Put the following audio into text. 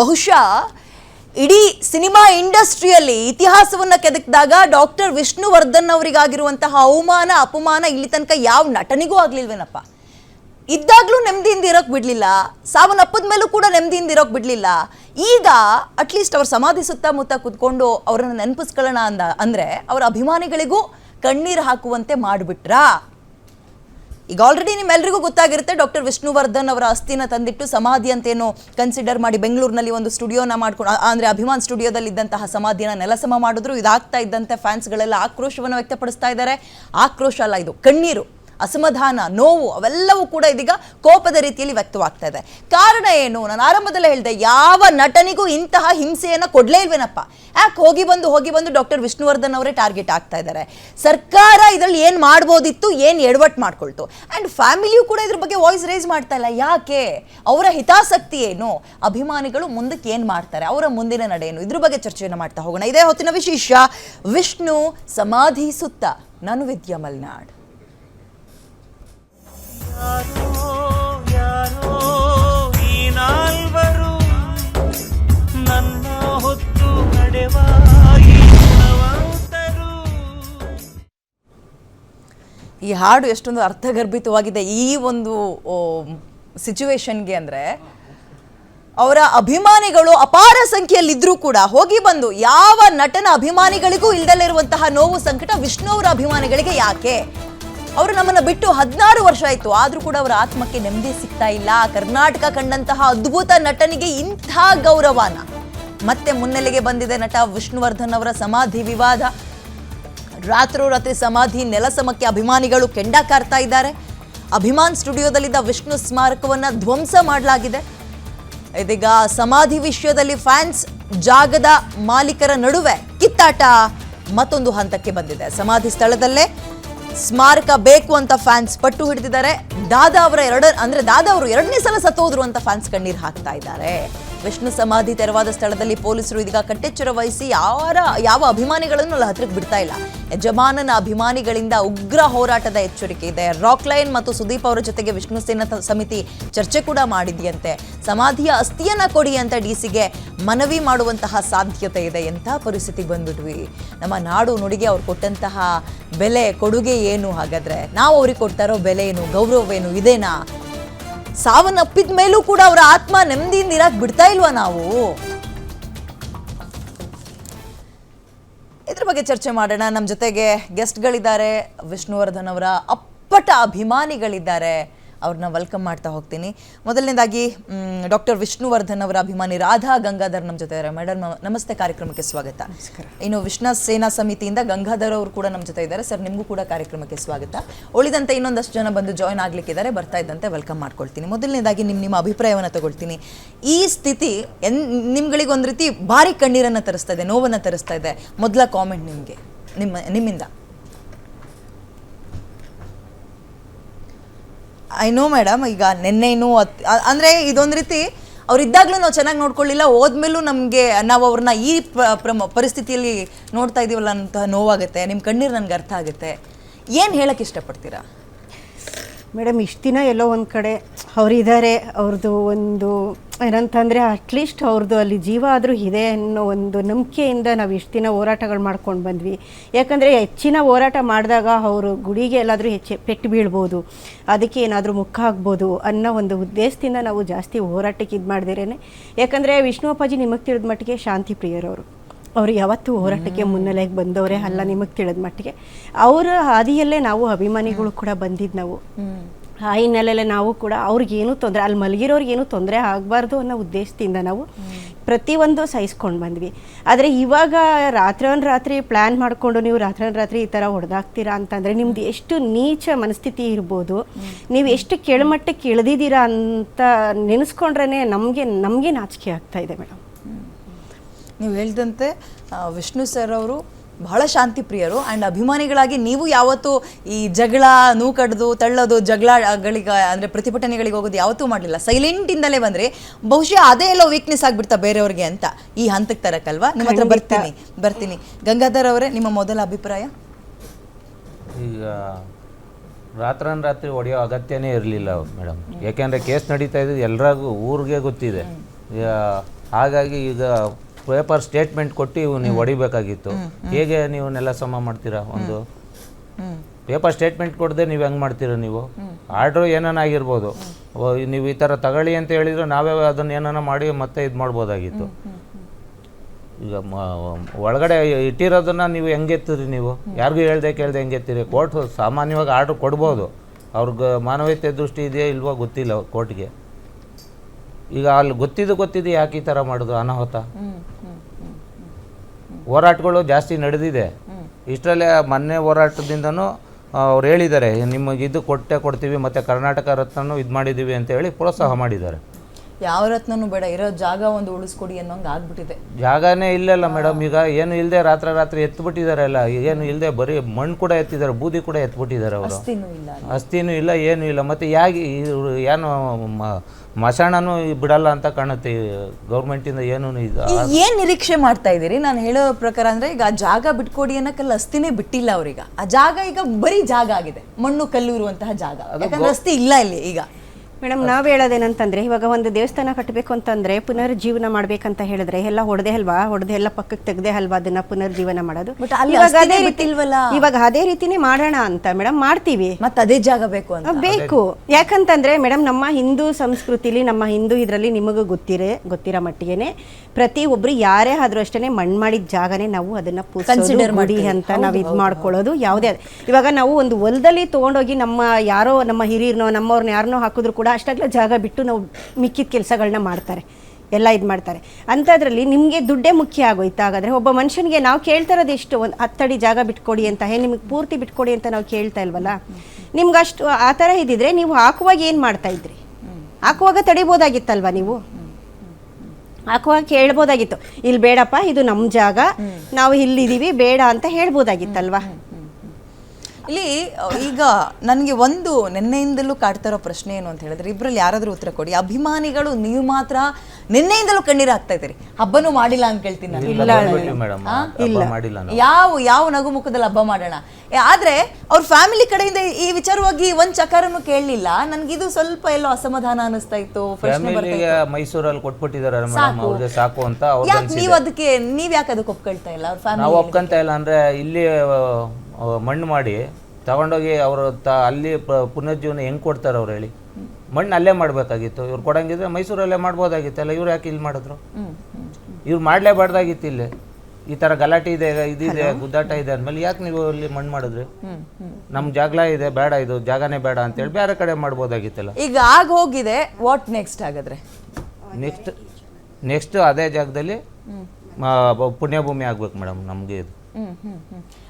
ಬಹುಶಃ ಇಡೀ ಸಿನಿಮಾ ಇಂಡಸ್ಟ್ರಿಯಲ್ಲಿ ಇತಿಹಾಸವನ್ನು ಕೆದಕಿದಾಗ ಡಾಕ್ಟರ್ ವಿಷ್ಣುವರ್ಧನ್ ಅವರಿಗಾಗಿರುವಂತಹ ಅವಮಾನ, ಅಪಮಾನ ಇಲ್ಲಿ ತನಕ ಯಾವ ನಟನಿಗೂ ಆಗಲಿಲ್ವೇನಪ್ಪ? ಇದ್ದಾಗಲೂ ನೆಮ್ಮದಿಯಿಂದ ಇರೋಕ್ಕೆ ಬಿಡಲಿಲ್ಲ. ಸಾವನ್ನಪ್ಪದ ಮೇಲೂ ಕೂಡ ನೆಮ್ಮದಿಯಿಂದ ಇರೋಕ್ಕೆ ಬಿಡಲಿಲ್ಲ. ಈಗ ಅಟ್ಲೀಸ್ಟ್ ಅವ್ರ ಸಮಾಧಿ ಸುತ್ತಮುತ್ತ ಕುತ್ಕೊಂಡು ಅವರನ್ನು ನೆನಪಿಸ್ಕೊಳ್ಳೋಣ ಅಂದ ಅಂದರೆ ಅವರ ಅಭಿಮಾನಿಗಳಿಗೂ ಕಣ್ಣೀರು ಹಾಕುವಂತೆ ಮಾಡಿಬಿಟ್ರಾ? ಈಗ ಆಲ್ರೆಡಿ ನಿಮ್ಮೆಲ್ಲರಿಗೂ ಗೊತ್ತಾಗಿರುತ್ತೆ ಡಾಕ್ಟರ್ ವಿಷ್ಣುವರ್ಧನ್ ಅವರ ಅಸ್ಥಿನ ತಂದಿಟ್ಟು ಸಮಾಧಿ ಅಂತೇನೋ ಕನ್ಸಿಡರ್ ಮಾಡಿ ಬೆಂಗಳೂರಿನಲ್ಲಿ ಒಂದು ಸ್ಟುಡಿಯೋನ ಮಾಡ್ಕೊಂಡು ಅಂದರೆ ಅಭಿಮಾನ್ ಸ್ಟುಡಿಯೋದಲ್ಲಿ ಇದ್ದಂತಹ ಸಮಾಧಿನ ನೆಲಸಮ ಮಾಡಿದ್ರು. ಇದಾಗ್ತಾ ಇದ್ದಂತೆ ಫ್ಯಾನ್ಸ್ಗಳೆಲ್ಲ ಆಕ್ರೋಶವನ್ನು ವ್ಯಕ್ತಪಡಿಸ್ತಾ ಇದ್ದಾರೆ. ಆಕ್ರೋಶ ಅಲ್ಲ ಇದು ಕಣ್ಣೀರು. ಅಸಮಾಧಾನ, ನೋವು ಅವೆಲ್ಲವೂ ಕೂಡ ಇದೀಗ ಕೋಪದ ರೀತಿಯಲ್ಲಿ ವ್ಯಕ್ತವಾಗ್ತಾ ಇದೆ. ಕಾರಣ ಏನು? ನಾನು ಆರಂಭದಲ್ಲೇ ಹೇಳಿದೆ, ಯಾವ ನಟನಿಗೂ ಇಂತಹ ಹಿಂಸೆಯನ್ನು ಕೊಡಲೇ ಇಲ್ವೇನಪ್ಪ? ಯಾಕೆ ಹೋಗಿ ಬಂದು ಹೋಗಿ ಬಂದು ಡಾಕ್ಟರ್ ವಿಷ್ಣುವರ್ಧನ್ ಅವರೇ ಟಾರ್ಗೆಟ್ ಆಗ್ತಾ ಇದ್ದಾರೆ? ಸರ್ಕಾರ ಇದರಲ್ಲಿ ಏನು ಮಾಡ್ಬೋದಿತ್ತು, ಏನು ಎಡವಟ್ಟು ಮಾಡ್ಕೊಳ್ತು? ಆ್ಯಂಡ್ ಫ್ಯಾಮಿಲಿಯೂ ಕೂಡ ಇದ್ರ ಬಗ್ಗೆ ವಾಯ್ಸ್ ರೇಸ್ ಮಾಡ್ತಾ ಇಲ್ಲ. ಯಾಕೆ? ಅವರ ಹಿತಾಸಕ್ತಿ ಏನು? ಅಭಿಮಾನಿಗಳು ಮುಂದಕ್ಕೆ ಏನು ಮಾಡ್ತಾರೆ? ಅವರ ಮುಂದಿನ ನಡೆ ಏನು? ಇದ್ರ ಬಗ್ಗೆ ಚರ್ಚೆಯನ್ನು ಮಾಡ್ತಾ ಹೋಗೋಣ. ಇದೇ ಹೊತ್ತಿನ ವಿಶೇಷ, ವಿಷ್ಣು ಸಮಾಧಿ ಸುತ್ತ, ನಾನು ವಿದ್ಯಾ ಮಲ್ನಾಡ್. ಈ ಹಾಡು ಎಷ್ಟೊಂದು ಅರ್ಥಗರ್ಭಿತವಾಗಿದೆ. ಈ ಒಂದು ಸಿಚುವೇಶನ್ಗೆ ಅಂದರೆ ಅವರ ಅಭಿಮಾನಿಗಳು ಅಪಾರ ಸಂಖ್ಯೆಯಲ್ಲಿದ್ರೂ ಕೂಡ ಹೋಗಿ ಬಂದು ಯಾವ ನಟನ ಅಭಿಮಾನಿಗಳಿಗೂ ಇಲ್ದಲ್ಲಿರುವಂತಹ ನೋವು ಸಂಕಟ ವಿಷ್ಣುವರ ಅಭಿಮಾನಿಗಳಿಗೆ ಯಾಕೆ? ಅವರು ನಮ್ಮನ್ನ ಬಿಟ್ಟು ಹದಿನಾರು ವರ್ಷ ಆಯಿತು. ಆದರೂ ಕೂಡ ಅವರ ಆತ್ಮಕ್ಕೆ ನೆಮ್ಮದಿ ಸಿಗ್ತಾ ಇಲ್ಲ. ಕರ್ನಾಟಕ ಕಂಡಂತಹ ಅದ್ಭುತ ನಟನಿಗೆ ಇಂಥ ಗೌರವನ. ಮತ್ತೆ ಮುನ್ನೆಲೆಗೆ ಬಂದಿದೆ ನಟ ವಿಷ್ಣುವರ್ಧನ್ ಅವರ ಸಮಾಧಿ ವಿವಾದ. ರಾತ್ರೋರಾತ್ರಿ ಸಮಾಧಿ ನೆಲಸಮಕ್ಕೆ ಅಭಿಮಾನಿಗಳು ಕೆಂಡ ಕಾರ್ತಾ ಇದ್ದಾರೆ. ಅಭಿಮಾನ್ ಸ್ಟುಡಿಯೋದಲ್ಲಿದ್ದ ವಿಷ್ಣು ಸ್ಮಾರಕವನ್ನ ಧ್ವಂಸ ಮಾಡಲಾಗಿದೆ. ಇದೀಗ ಸಮಾಧಿ ವಿಷಯದಲ್ಲಿ ಫ್ಯಾನ್ಸ್ ಜಾಗದ ಮಾಲೀಕರ ನಡುವೆ ಕಿತ್ತಾಟ ಮತ್ತೊಂದು ಹಂತಕ್ಕೆ ಬಂದಿದೆ. ಸಮಾಧಿ ಸ್ಥಳದಲ್ಲೇ ಸ್ಮಾರಕ ಬೇಕು ಅಂತ ಫ್ಯಾನ್ಸ್ ಪಟ್ಟು ಹಿಡಿದಿದ್ದಾರೆ. ದಾದಾ ಅವರ ಎರಡ, ಅಂದ್ರೆ ದಾದಾ ಅವರು ಎರಡನೇ ಸಲ ಸತ್ತೋದ್ರು ಅಂತ ಫ್ಯಾನ್ಸ್ ಕಣ್ಣೀರು ಹಾಕ್ತಾ ಇದ್ದಾರೆ. ವಿಷ್ಣು ಸಮಾಧಿ ತೆರವಾದ ಸ್ಥಳದಲ್ಲಿ ಪೊಲೀಸರು ಇದೀಗ ಕಟ್ಟೆಚ್ಚರ ವಹಿಸಿ ಯಾರ ಯಾವ ಅಭಿಮಾನಿಗಳನ್ನು ಅಲ್ಲಿ ಹತ್ರಕ್ಕೆ ಬಿಡ್ತಾ ಇಲ್ಲ. ಯಜಮಾನನ ಅಭಿಮಾನಿಗಳಿಂದ ಉಗ್ರ ಹೋರಾಟದ ಎಚ್ಚರಿಕೆ ಇದೆ. ರಾಕ್ ಲೈನ್ ಮತ್ತು ಸುದೀಪ್ ಅವರ ಜೊತೆಗೆ ವಿಷ್ಣು ಸೇನಾ ಸಮಿತಿ ಚರ್ಚೆ ಕೂಡ ಮಾಡಿದೆಯಂತೆ. ಸಮಾಧಿಯ ಅಸ್ಥಿಯನ್ನ ಕೊಡಿ ಅಂತ ಡಿಸಿಗೆ ಮನವಿ ಮಾಡುವಂತಹ ಸಾಧ್ಯತೆ ಇದೆ ಎಂತಹ ಪರಿಸ್ಥಿತಿ ಬಂದ್ಬಿಟ್ವಿ. ನಮ್ಮ ನಾಡು ನುಡಿಗೆ ಅವ್ರು ಕೊಟ್ಟಂತಹ ಬೆಲೆ, ಕೊಡುಗೆ ಏನು ಹಾಗಾದ್ರೆ? ನಾವು ಅವ್ರಿಗೆ ಕೊಡ್ತಾರೋ ಬೆಲೆ ಏನು, ಗೌರವ ಏನು, ಇದೇನಾ? ಸಾವನ್ನಪ್ಪಿದ ಮೇಲೂ ಕೂಡ ಅವರ ಆತ್ಮ ನೆಮ್ಮದಿಯಿಂದ ಇರಕ್ ಬಿಡ್ತಾ ಇಲ್ವಾ ನಾವು? ಇದ್ರ ಬಗ್ಗೆ ಚರ್ಚೆ ಮಾಡೋಣ. ನಮ್ಮ ಜೊತೆಗೆ ಗೆಸ್ಟ್ಗಳಿದ್ದಾರೆ ವಿಷ್ಣುವರ್ಧನ್ ಅವರ ಅಪ್ಪಟ ಅಭಿಮಾನಿಗಳಿದ್ದಾರೆ. ಅವ್ರನ್ನ ವೆಲ್ಕಮ್ ಮಾಡ್ತಾ ಹೋಗ್ತೀನಿ. ಮೊದಲನೇದಾಗಿ ಡಾಕ್ಟರ್ ವಿಷ್ಣುವರ್ಧನ್ ಅವರ ಅಭಿಮಾನಿ ರಾಧಾ ಗಂಗಾಧರ್ ನಮ್ಮ ಜೊತೆ ಇದ್ದಾರೆ ಮೇಡಮ್ ನಮಸ್ತೆ ಕಾರ್ಯಕ್ರಮಕ್ಕೆ ಸ್ವಾಗತ. ಇನ್ನು ವಿಷ್ಣು ಸೇನಾ ಸಮಿತಿಯಿಂದ ಗಂಗಾಧರ್ ಅವರು ಕೂಡ ನಮ್ಮ ಜೊತೆ ಇದ್ದಾರೆ ಸರ್ ನಿಮಗೂ ಕೂಡ ಕಾರ್ಯಕ್ರಮಕ್ಕೆ ಸ್ವಾಗತ. ಉಳಿದಂತೆ ಇನ್ನೊಂದಷ್ಟು ಜನ ಬಂದು ಜಾಯ್ನ್ ಆಗ್ಲಿಕ್ಕಿದ್ದಾರೆ. ಬರ್ತಾ ಇದ್ದಂತೆ ವೆಲ್ಕಮ್ ಮಾಡ್ಕೊಳ್ತೀನಿ. ಮೊದಲನೇದಾಗಿ ನಿಮ್ಮ ನಿಮ್ಮ ಅಭಿಪ್ರಾಯವನ್ನು ತಗೊಳ್ತೀನಿ. ಈ ಸ್ಥಿತಿ ಎನ್ ನಿಮ್ಗಳಿಗೆ ಒಂದು ರೀತಿ ಭಾರಿ ಕಣ್ಣೀರನ್ನು ತರಿಸ್ತಾ ಇದೆ ನೋವನ್ನು ತರಿಸ್ತಾ ಇದೆ. ಮೊದಲ ಕಾಮೆಂಟ್ ನಿಮಗೆ ನಿಮ್ಮ ನಿಮ್ಮಿಂದ. ಐ ನೋ ಮೇಡಮ್ ಈಗ ನಿನ್ನೆನೂ ಅಂದರೆ ಇದೊಂದು ರೀತಿ ಅವರಿದ್ದಾಗಲೂ ನಾವು ಚೆನ್ನಾಗಿ ನೋಡ್ಕೊಳ್ಳಿಲ್ಲ, ಹೋದ್ಮೇಲೂ ನಮಗೆ ನಾವು ಅವ್ರನ್ನ ಈ ಪರಿಸ್ಥಿತಿಯಲ್ಲಿ ನೋಡ್ತಾ ಇದ್ದೀವಲ್ಲ ಅಂತ ನೋವಾಗುತ್ತೆ ನಿಮ್ಮ ಕಣ್ಣೀರು ನನಗೆ ಅರ್ಥ ಆಗುತ್ತೆ. ಏನು ಹೇಳಕ್ಕೆ ಇಷ್ಟಪಡ್ತೀರಾ? ಮೇಡಮ್ ಇಷ್ಟು ದಿನ ಎಲ್ಲೋ ಒಂದು ಕಡೆ ಅವರಿದ್ದಾರೆ ಅವ್ರದ್ದು ಒಂದು ಏನಂತಂದರೆ ಅಟ್ಲೀಸ್ಟ್ ಅವ್ರದ್ದು ಅಲ್ಲಿ ಜೀವ ಆದರೂ ಇದೆ ಅನ್ನೋ ಒಂದು ನಂಬಿಕೆಯಿಂದ ನಾವು ಇಷ್ಟು ದಿನ ಹೋರಾಟಗಳು ಮಾಡ್ಕೊಂಡು ಬಂದ್ವಿ. ಯಾಕಂದರೆ ಹೆಚ್ಚಿನ ಹೋರಾಟ ಮಾಡಿದಾಗ ಅವರು ಗುಡಿಗೆ ಎಲ್ಲಾದರೂ ಹೆಚ್ಚು ಪೆಟ್ಟು ಬೀಳ್ಬೋದು ಅದಕ್ಕೆ ಏನಾದರೂ ಮುಖ ಆಗ್ಬೋದು ಅನ್ನೋ ಒಂದು ಉದ್ದೇಶದಿಂದ ನಾವು ಜಾಸ್ತಿ ಹೋರಾಟಕ್ಕೆ ಇದು ಮಾಡಿದಿರೇನೆ. ಯಾಕಂದರೆ ವಿಷ್ಣು ಅಪ್ಪಾಜಿ ನಿಮಗೆ ತಿಳಿದ ಮಟ್ಟಿಗೆ ಶಾಂತಿ ಪ್ರಿಯರವರು. ಅವರು ಯಾವತ್ತೂ ಹೋರಾಟಕ್ಕೆ ಮುನ್ನೆಲೆಗೆ ಬಂದವರೇ ಅಲ್ಲ ನಿಮಗೆ ತಿಳಿದ ಮಟ್ಟಿಗೆ. ಅವರ ಹಾದಿಯಲ್ಲೇ ನಾವು ಅಭಿಮಾನಿಗಳು ಕೂಡ ಬಂದಿದ್ದು ನಾವು. ಆ ಹಿನ್ನೆಲೆಯಲ್ಲಿ ನಾವು ಕೂಡ ಅವ್ರಿಗೇನು ತೊಂದರೆ, ಅಲ್ಲಿ ಮಲಗಿರೋರ್ಗೇನು ತೊಂದರೆ ಆಗಬಾರ್ದು ಅನ್ನೋ ಉದ್ದೇಶದಿಂದ ನಾವು ಪ್ರತಿಯೊಂದು ಸಹಿಸ್ಕೊಂಡು ಬಂದ್ವಿ. ಆದರೆ ಇವಾಗ ರಾತ್ರೋನ್ ರಾತ್ರಿ ಪ್ಲ್ಯಾನ್ ಮಾಡಿಕೊಂಡು ನೀವು ರಾತ್ರೋನ್ ರಾತ್ರಿ ಈ ಥರ ಹೊಡೆದಾಗ್ತೀರಾ ಅಂತಂದರೆ ನಿಮ್ದು ಎಷ್ಟು ನೀಚ ಮನಸ್ಥಿತಿ ಇರ್ಬೋದು, ನೀವು ಎಷ್ಟು ಕೆಳಮಟ್ಟಕ್ಕೆ ಇಳಿದಿದ್ದೀರಾ ಅಂತ ನೆನೆಸ್ಕೊಂಡ್ರೇ ನಮಗೆ ನಮಗೆ ನಾಚಿಕೆ ಆಗ್ತಾ ಇದೆ ಮೇಡಮ್. ನೀವು ಹೇಳಿದಂತೆ ವಿಷ್ಣು ಸರ್ ಅವರು ಬಹಳ ಶಾಂತಿ ಪ್ರಿಯರು ಆ್ಯಂಡ್ ಅಭಿಮಾನಿಗಳಾಗಿ ನೀವು ಯಾವತ್ತೂ ಈ ಜಗಳ ನೂ ಕಡ್ದು ತಳ್ಳೋದು ಜಗಳಗಳಿಗೆ ಅಂದರೆ ಪ್ರತಿಭಟನೆಗಳಿಗೆ ಹೋಗೋದು ಯಾವತ್ತೂ ಮಾಡಲಿಲ್ಲ. ಸೈಲೆಂಟಿಂದಲೇ ಬಂದರೆ ಬಹುಶಃ ಅದೇ ಎಲ್ಲೋ ವೀಕ್ನೆಸ್ ಆಗಿಬಿಡ್ತಾ ಬೇರೆಯವ್ರಿಗೆ ಅಂತ ಈ ಹಂತಕ್ಕೆ ತರಕ್ಕಲ್ವಾ ನಿಮ್ಮ ಹತ್ರ ಬರ್ತೀನಿ ಬರ್ತೀನಿ. ಗಂಗಾಧರ್ ಅವರೇ ನಿಮ್ಮ ಮೊದಲ ಅಭಿಪ್ರಾಯ? ಈಗ ರಾತ್ರಾನ್ ರಾತ್ರಿ ಹೊಡೆಯೋ ಅಗತ್ಯನೇ ಇರಲಿಲ್ಲ ಮೇಡಮ್. ಯಾಕೆಂದರೆ ಕೇಸ್ ನಡೀತಾ ಇದ್ದು ಎಲ್ಲರಿಗೂ ಊರಿಗೆ ಗೊತ್ತಿದೆ. ಈಗ ಹಾಗಾಗಿ ಈಗ ಪೇಪರ್ ಸ್ಟೇಟ್ಮೆಂಟ್ ಕೊಟ್ಟು ಇವು ನೀವು ಹೊಡಿಬೇಕಾಗಿತ್ತು. ಹೇಗೆ ನೀವನ್ನೆಲ್ಲ ಸಮ ಮಾಡ್ತೀರಾ ಒಂದು? ಪೇಪರ್ ಸ್ಟೇಟ್ಮೆಂಟ್ ಕೊಡದೆ ನೀವು ಹೆಂಗೆ ಮಾಡ್ತೀರಾ ನೀವು? ಆರ್ಡ್ರು ಏನಾನ ಆಗಿರ್ಬೋದು. ಓ, ನೀವು ಈ ಥರ ತಗೊಳ್ಳಿ ಅಂತ ಹೇಳಿದ್ರೆ ನಾವೇ ಅದನ್ನ ಏನಾನ ಮಾಡಿ ಮತ್ತೆ ಇದು ಮಾಡ್ಬೋದಾಗಿತ್ತು. ಈಗ ಒಳಗಡೆ ಇಟ್ಟಿರೋದನ್ನ ನೀವು ಹೆಂಗೆತ್ತೀರಿ ನೀವು? ಯಾರಿಗೂ ಹೇಳ್ದೆ ಕೇಳ್ದೆ ಹೆಂಗೆತ್ತೀರಿ ಕೋರ್ಟ್ ಸಾಮಾನ್ಯವಾಗಿ ಆರ್ಡ್ರ್ ಕೊಡ್ಬೋದು. ಅವ್ರಿಗೆ ಮಾನವೀಯತೆ ದೃಷ್ಟಿ ಇದೆಯಾ ಇಲ್ವೋ ಗೊತ್ತಿಲ್ಲ ಕೋರ್ಟ್ಗೆ. ಈಗ ಅಲ್ಲಿ ಗೊತ್ತಿದ್ದು ಗೊತ್ತಿದ್ದು ಯಾಕೆ ಈ ಥರ ಮಾಡೋದು ಅನಾಹುತ. ಹೋರಾಟಗಳು ಜಾಸ್ತಿ ನಡೆದಿದೆ. ಇಷ್ಟರಲ್ಲೇ ಮೊನ್ನೆ ಹೋರಾಟದಿಂದನೂ ಅವ್ರು ಹೇಳಿದ್ದಾರೆ ನಿಮಗೆ ಇದು ಕೊಟ್ಟೆ ಕೊಡ್ತೀವಿ ಮತ್ತು ಕರ್ನಾಟಕ ರತ್ನನೂ ಇದು ಮಾಡಿದ್ದೀವಿ ಅಂತ ಹೇಳಿ ಪ್ರೋತ್ಸಾಹ ಮಾಡಿದ್ದಾರೆ. ಯಾವ ರತ್ನನೂ ಬೇಡ ಇರೋ ಜಾಗ ಒಂದು ಉಳಿಸ್ಕೊಡಿ ಅನ್ನೋಂಗೆ ಆಗ್ಬಿಟ್ಟಿದೆ. ಜಾಗನೇ ಇಲ್ಲಲ್ಲ ಮೇಡಮ್ ಈಗ ಏನು ಇಲ್ಲದೆ ರಾತ್ರಿ ರಾತ್ರಿ ಎತ್ಬಿಟ್ಟಿದ್ದಾರೆ ಎಲ್ಲ ಏನು ಇಲ್ಲದೆ ಬರೀ ಮಣ್ಣು ಕೂಡ ಎತ್ತಿದ್ದಾರೆ ಬೂದಿ ಕೂಡ ಎತ್ಬಿಟ್ಟಿದ್ದಾರೆ ಅವರು. ಅಸ್ತಿನೂ ಇಲ್ಲ ಏನು ಇಲ್ಲ ಏನೂ ಇಲ್ಲ. ಮತ್ತು ಯಾಕೆ ಇವ್ರು ಏನು ಮ- ಮಶಾಣನೂ ಬಿಡಲ್ಲ ಅಂತ ಕಾಣುತ್ತೆ ಗೌರ್ಮೆಂಟಿಂದ ಏನೂ ಇದು ಏನು ಏನ್ ನಿರೀಕ್ಷೆ ಮಾಡ್ತಾ ಇದ್ದೀರಿ? ನಾನು ಹೇಳೋ ಪ್ರಕಾರ ಅಂದ್ರೆ ಈಗ ಆ ಜಾಗ ಬಿಟ್ಕೊಡಿ ಅನ್ನಕ್ಕಲ್ಲ ಅಸ್ತಿನೇ ಬಿಟ್ಟಿಲ್ಲ ಅವ್ರೀಗ. ಆ ಜಾಗ ಈಗ ಬರೀ ಜಾಗ ಆಗಿದೆ ಮಣ್ಣು ಕಲ್ಲು ಇರುವಂತಹ ಜಾಗ ಯಾಕಂದ್ರೆ ಅಸ್ತಿ ಇಲ್ಲ ಇಲ್ಲಿ ಈಗ. ಮೇಡಮ್ ನಾವು ಹೇಳೋದೇನಂತಂದ್ರೆ ಇವಾಗ ಒಂದು ದೇವಸ್ಥಾನ ಕಟ್ಟಬೇಕು ಅಂತಂದ್ರೆ ಪುನರ್ಜೀವನ ಮಾಡ್ಬೇಕಂತ ಹೇಳಿದ್ರೆ ಎಲ್ಲ ಹೊಡೆದೇ ಅಲ್ವಾ? ಹೊಡೆದೆ ಎಲ್ಲ ಪಕ್ಕಕ್ಕೆ ತೆಗ್ದೇ ಅಲ್ವಾ ಅದನ್ನ ಪುನರ್ಜೀವನ ಮಾಡೋದು? ಇವಾಗ ಅದೇ ರೀತಿ? ಇವಾಗ ಅದೇ ರೀತಿನೇ ಮಾಡೋಣ ಅಂತ ಮೇಡಮ್ ಮಾಡ್ತೀವಿ. ಮತ್ತೆ ಅದೇ ಜಾಗ ಬೇಕು ಅಂತ? ಬೇಕು. ಯಾಕಂತಂದ್ರೆ ಮೇಡಮ್ ನಮ್ಮ ಹಿಂದೂ ಸಂಸ್ಕೃತಿಲಿ ನಮ್ಮ ಹಿಂದೂ ಇದರಲ್ಲಿ ನಿಮಗೂ ಗೊತ್ತಿರೇ ಗೊತ್ತಿರೋ ಮಟ್ಟಿಗೆನೆ ಪ್ರತಿ ಒಬ್ರು ಯಾರೇ ಆದ್ರೂ ಅಷ್ಟೇ ಮಣ್ಣು ಮಾಡಿದ ಜಾಗನೇ ನಾವು ಅದನ್ನ ಕನ್ಸಿಡರ್ ಮಾಡಿ ಅಂತ ನಾವು ಇದು ಮಾಡ್ಕೊಳ್ಳೋದು. ಯಾವುದೇ ಇವಾಗ ನಾವು ಒಂದು ಹೊಲದಲ್ಲಿ ತಗೊಂಡೋಗಿ ನಮ್ಮ ಯಾರೋ ನಮ್ಮ ಹಿರಿಯರ್ನೋ ನಮ್ಮವ್ರನ್ನ ಯಾರನ್ನೋ ಹಾಕಿದ್ರು ಕೂಡ ಅಷ್ಟಾಗ್ಲೇ ಜಾಗ ಬಿಟ್ಟು ನಾವು ಮಿಕ್ಕಿದ ಕೆಲಸಗಳನ್ನ ಮಾಡ್ತಾರೆ ಎಲ್ಲ ಇದು ಮಾಡ್ತಾರೆ. ಅಂಥದ್ರಲ್ಲಿ ನಿಮಗೆ ದುಡ್ಡೇ ಮುಖ್ಯ ಆಗೋಯ್ತು? ಹಾಗಾದರೆ ಒಬ್ಬ ಮನುಷ್ಯನಿಗೆ ನಾವು ಕೇಳ್ತಾ ಇರೋದು ಎಷ್ಟು? ಒಂದು ಹತ್ತಡಿ ಜಾಗ ಬಿಟ್ಕೊಡಿ ಅಂತ ಹೇ ನಿಮಗೆ ಪೂರ್ತಿ ಬಿಟ್ಕೊಡಿ ಅಂತ ನಾವು ಕೇಳ್ತಾ ಇಲ್ವಲ್ಲ? ನಿಮ್ಗೆ ಅಷ್ಟು ಆ ಥರ ಇದ್ದಿದ್ರೆ ನೀವು ಹಾಕುವಾಗ ಏನು ಮಾಡ್ತಾ ಇದ್ರಿ? ಹಾಕುವಾಗ ತಡಿಬೋದಾಗಿತ್ತಲ್ವ ನೀವು? ಹಾಕುವಾಗ ಕೇಳ್ಬೋದಾಗಿತ್ತು. ಇಲ್ಲಿ ಬೇಡಪ್ಪ ಇದು ನಮ್ಮ ಜಾಗ. ನಾವು ಇಲ್ಲಿದ್ದೀವಿ ಬೇಡ ಅಂತ ಹೇಳ್ಬೋದಾಗಿತ್ತಲ್ವಾ? ಇಲ್ಲಿ ಈಗ ನನಗೆ ಒಂದು ನಿನ್ನೆಯಿಂದಲೂ ಕಾಡ್ತಾ ಇರೋ ಪ್ರಶ್ನೆ ಏನು ಅಂತ ಹೇಳಿದ್ರೆ ಇಬ್ಬರಲ್ಲಿ ಯಾರಾದರೂ ಉತ್ತರ ಕೊಡಿ. ಅಭಿಮಾನಿಗಳು ನೀವು ಮಾತ್ರ ನಿನ್ನೆಯಿಂದಲೂ ಕಣ್ಣೀರು ಹಾಕ್ತಾ ಇದ್ದೀರಿ ಹಬ್ಬನೂ ಮಾಡಿಲ್ಲ ಅಂತ ಕೇಳ್ತೀನಿ ನಾನು. ಇಲ್ಲ ಯಾವ ಯಾವ ನಗು ಮುಖದಲ್ಲಿ ಹಬ್ಬ ಮಾಡೋಣ? ಆದರೆ ಅವ್ರ ಫ್ಯಾಮಿಲಿ ಕಡೆಯಿಂದ ಈ ವಿಚಾರವಾಗಿ ಒಂದು ಚಕಾರನು ಕೇಳಲಿಲ್ಲ. ನನ್ಗಿದು ಸ್ವಲ್ಪ ಎಲ್ಲೋ ಅಸಮಾಧಾನ ಅನಿಸ್ತಾ ಇತ್ತು. ಮೈಸೂರಲ್ಲಿ ಕೊಟ್ಬಿಟ್ಟಿದ್ದಾರೆ ಅವ್ರಿಗೆ ಸಾಕು. ಅಂತ ನೀವು ಅದಕ್ಕೆ ನೀವ್ ಯಾಕೆ ಅದಕ್ಕೆ ಒಪ್ಕೊಳ್ತಾ ಇಲ್ಲ ಅವ್ರ ಫ್ಯಾಮಿಲಿ ಒಪ್ಕೊಂತ ಇಲ್ಲ ಅಂದ್ರೆ ಇಲ್ಲಿ ಮಣ್ಣು ಮಾಡಿ ತಗೊಂಡೋಗಿ ಅವರು ತ ಅಲ್ಲಿ ಪ- ಪುನರ್ಜೀವನ ಹೆಂಗ್ ಕೊಡ್ತಾರೆ ಅವ್ರು ಹೇಳಿ? ಮಣ್ಣು ಅಲ್ಲೇ ಮಾಡಬೇಕಾಗಿತ್ತು. ಇವ್ರು ಕೊಡಂಗಿದ್ರೆ ಮೈಸೂರಲ್ಲೇ ಮಾಡ್ಬೋದಾಗಿತ್ತಲ್ಲ ಇವ್ರು ಯಾಕೆ ಇಲ್ಲಿ ಮಾಡಿದ್ರು? ಇವ್ರು ಮಾಡಲೇಬಾರ್ದಾಗಿತ್ತು ಇಲ್ಲಿ. ಈ ಥರ ಗಲಾಟೆ ಇದೆ ಇದಿದೆ ಗುದ್ದಾಟ ಇದೆ ಅಂದಮೇಲೆ ಯಾಕೆ ನೀವು ಇಲ್ಲಿ ಮಣ್ಣು ಮಾಡಿದ್ರಿ? ನಮ್ಮ ಜಾಗಲ ಇದೆ ಬೇಡ ಇದು ಜಾಗನೇ ಬೇಡ ಅಂತೇಳಿ ಬೇರೆ ಕಡೆ ಮಾಡ್ಬೋದಾಗಿತ್ತಲ್ಲ. ಈಗ ಆಗ ಹೋಗಿದೆ ವಾಟ್ ನೆಕ್ಸ್ಟ್ ಹಾಗಾದ್ರೆ? ನೆಕ್ಸ್ಟ್ ನೆಕ್ಸ್ಟ್ ಅದೇ ಜಾಗದಲ್ಲಿ ಪುಣ್ಯಭೂಮಿ ಆಗ್ಬೇಕು ಮೇಡಮ್ ನಮಗೆ ಇದು.